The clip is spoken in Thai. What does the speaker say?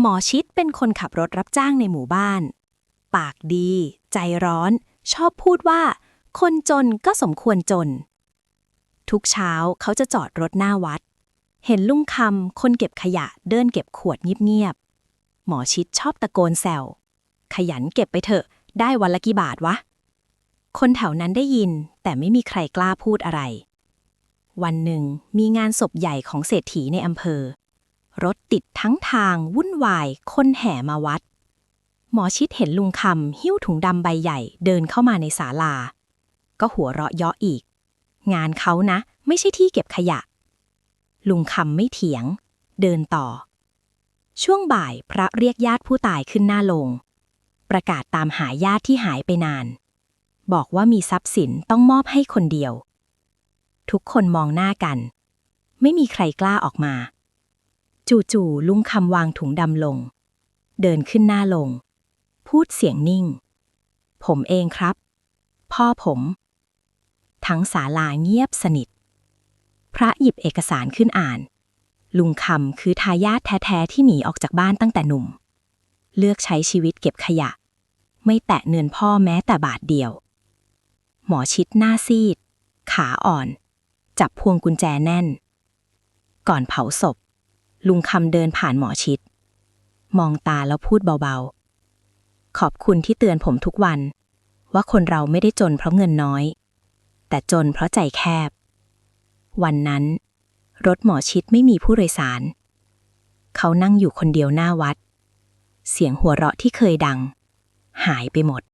หมอชิดเป็นคนขับรถรับจ้างในหมู่บ้าน ปากดี ใจร้อน ชอบพูดว่า คนจนก็สมควรจน ทุกเช้าเขาจะจอดรถหน้าวัด เห็นลุงคำคนเก็บขยะเดินเก็บขวดเงียบๆ หมอชิดชอบตะโกนแซวขยันเก็บไปเถอะ ได้วันละกี่บาทวะ คนแถวนั้นได้ยินแต่ไม่มีใครกล้าพูดอะไร วันหนึ่งมีงานศพใหญ่ของเศรษฐีในอำเภอ รถติดทั้งทางวุ่นวาย คนแห่มาวัด หมอชิดเห็นลุงคำหิ้วถุงดำใบใหญ่เดินเข้ามาในศาลา ก็หัวเราะเยาะอีก งานเขานะ ไม่ใช่ที่เก็บขยะ ลุงคำไม่เถียง เดินต่อ ช่วงบ่ายพระเรียกญาติผู้ตายขึ้นหน้าลง ประกาศตามหาญาติที่หายไปนาน บอกว่ามีทรัพย์สินต้องมอบให้คนเดียว ทุกคนมองหน้ากัน ไม่มีใครกล้าออกมา จู่ๆลุงคำวางถุงดำลง เดินขึ้นหน้าลง พูดเสียงนิ่ง ผมเองครับ พ่อผม ทั้งศาลาเงียบสนิท พระหยิบเอกสารขึ้นอ่าน ลุงคำคือทายาทแท้ ๆ ที่หนีออกจากบ้านตั้งแต่หนุ่ม เลือกใช้ชีวิตเก็บขยะ ไม่แตะเนินพ่อแม้แต่บาทเดียว หมอชิดหน้าซีด ขาอ่อน จับพวงกุญแจแน่น ก่อนเผาศพ ลุงคำเดินผ่านหมอชิด มองตาแล้วพูดเบาๆ ขอบคุณที่เตือนผมทุกวัน ว่าคนเราไม่ได้จนเพราะเงินน้อย แต่จนเพราะใจแคบ วันนั้น รถหมอชิดไม่มีผู้โดยสาร เขานั่งอยู่คนเดียวหน้าวัด เสียงหัวเราะที่เคยดัง หายไปหมด